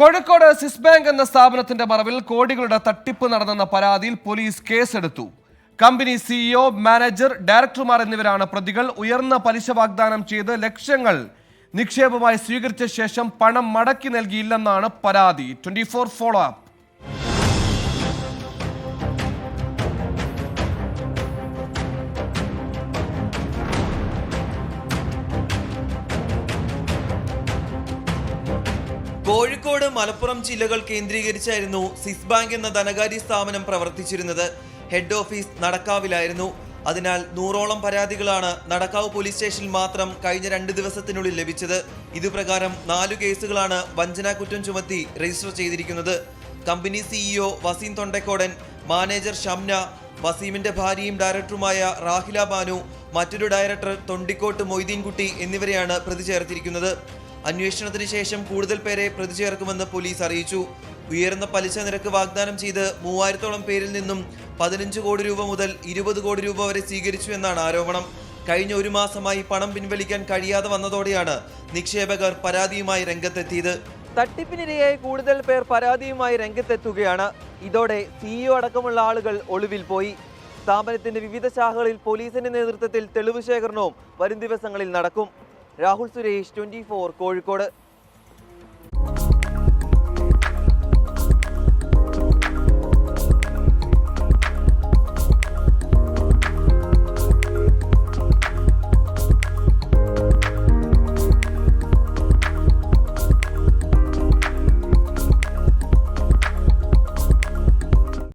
കോഴിക്കോട് സിസ് bank എന്ന സ്ഥാപനത്തിന്റെ മറവിൽ കോടികളുടെ തട്ടിപ്പ് നടന്നെന്ന പരാതിയിൽ പോലീസ് കേസെടുത്തു. കമ്പനി സിഇഒ മാനേജർ ഡയറക്ടർമാർ എന്നിവരാണ് പ്രതികൾ ഉയർന്ന പലിശ വാഗ്ദാനം ചെയ്ത് ലക്ഷങ്ങൾ നിക്ഷേപമായി സ്വീകരിച്ച ശേഷം പണം മടക്കി നൽകിയില്ലെന്നാണ് പരാതി. Twenty four follow up Kozhikode Malappuram ജില്ലകൾ കേന്ദ്രീകരിച്ചായിരുന്നു സിസ് ബാങ്ക് എന്ന ധനകാര്യ സ്ഥാപനം പ്രവർത്തിച്ചിരുന്നത്. ഹെഡ് ഓഫീസ് നടക്കാവിലായിരുന്നു. അതിനാൽ നൂറോളം പരാതികളാണ് നടക്കാവ് പോലീസ് സ്റ്റേഷനിൽ മാത്രം കഴിഞ്ഞ രണ്ട് ദിവസത്തിനുള്ളിൽ ലഭിച്ചത്. ഇതുപ്രകാരം നാലു കേസുകളാണ് വഞ്ചനാ കുറ്റം ചുമത്തി രജിസ്റ്റർ ചെയ്തിരിക്കുന്നത്. Company CEO Waseem Thondakkodan manager Shamna വസീമിന്റെ ഭാര്യയും ഡയറക്ടറുമായ റാഹില ബാനു മറ്റൊരു ഡയറക്ടർ തൊണ്ടിക്കോട്ട് മൊയ്തീൻകുട്ടി എന്നിവരെയാണ് പ്രതി ചേർത്തിരിക്കുന്നത്. അന്വേഷണത്തിന് ശേഷം കൂടുതൽ പേരെ പ്രതി ചേർക്കുമെന്ന് പോലീസ് അറിയിച്ചു. ഉയർന്ന പലിശ നിരക്ക് വാഗ്ദാനം ചെയ്ത് മൂവായിരത്തോളം പേരിൽ നിന്നും പതിനഞ്ച് കോടി രൂപ മുതൽ ഇരുപത് കോടി രൂപ വരെ സ്വീകരിച്ചു എന്നാണ് ആരോപണം. കഴിഞ്ഞ ഒരു മാസമായി പണം പിൻവലിക്കാൻ കഴിയാതെ വന്നതോടെയാണ് നിക്ഷേപകർ പരാതിയുമായി രംഗത്തെത്തിയത്. തട്ടിപ്പിനിരയായി കൂടുതൽ പേർ പരാതിയുമായി രംഗത്തെത്തുകയാണ്. ഇതോടെ സിഇഒ അടക്കമുള്ള ആളുകൾ ഒളിവിൽ പോയി. സ്ഥാപനത്തിന്റെ വിവിധ ശാഖകളിൽ പോലീസിന്റെ നേതൃത്വത്തിൽ തെളിവ് ശേഖരണവും വരും ദിവസങ്ങളിൽ നടക്കും. രാഹുൽ സുരേഷ് ട്വന്റി കോഴിക്കോട്.